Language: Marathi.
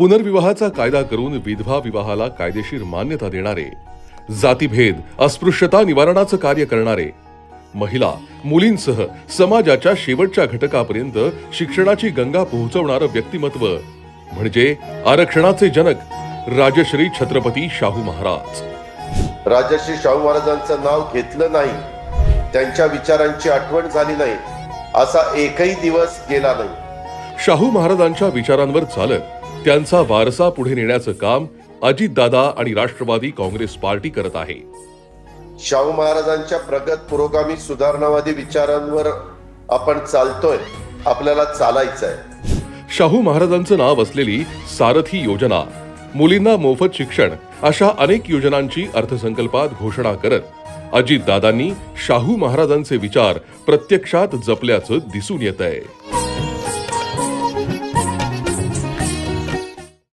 पुनर्विवाहाचा कायदा करून विधवा विवाहाला कायदेशीर मान्यता देणारे जातीभेद अस्पृश्यता निवारणाचं कार्य करणारे महिला मुलींसह समाजाच्या शेवटच्या घटकापर्यंत शिक्षणाची गंगा पोहोचवणारं व्यक्तिमत्व म्हणजे आरक्षणाचे जनक राजश्री छत्रपती शाहू महाराज. राजश्री शाहू महाराजांचं नाव घेतलं नाही. त्यांच्या विचारांची आठवण झाली नाही. असा एकही दिवस गेला नाही. शाहू महाराजांच्या विचारांवर चालत त्यांचा वारसा पुढे नेण्याचं काम अजितदादा आणि राष्ट्रवादी काँग्रेस पार्टी करत आहे. शाहू महाराजांच्या प्रगत पुरोगामी सुधारणावादी विचारांवर आपण चालतोय आपल्याला चालायचं आहे शाहू महाराजांचं नाव असलेली सारथी योजना मुलींना मोफत शिक्षण अशा अनेक योजनांची अर्थसंकल्पात घोषणा करत अजितदादांनी शाहू महाराजांचे विचार प्रत्यक्षात जपल्याचं दिसून येत आहे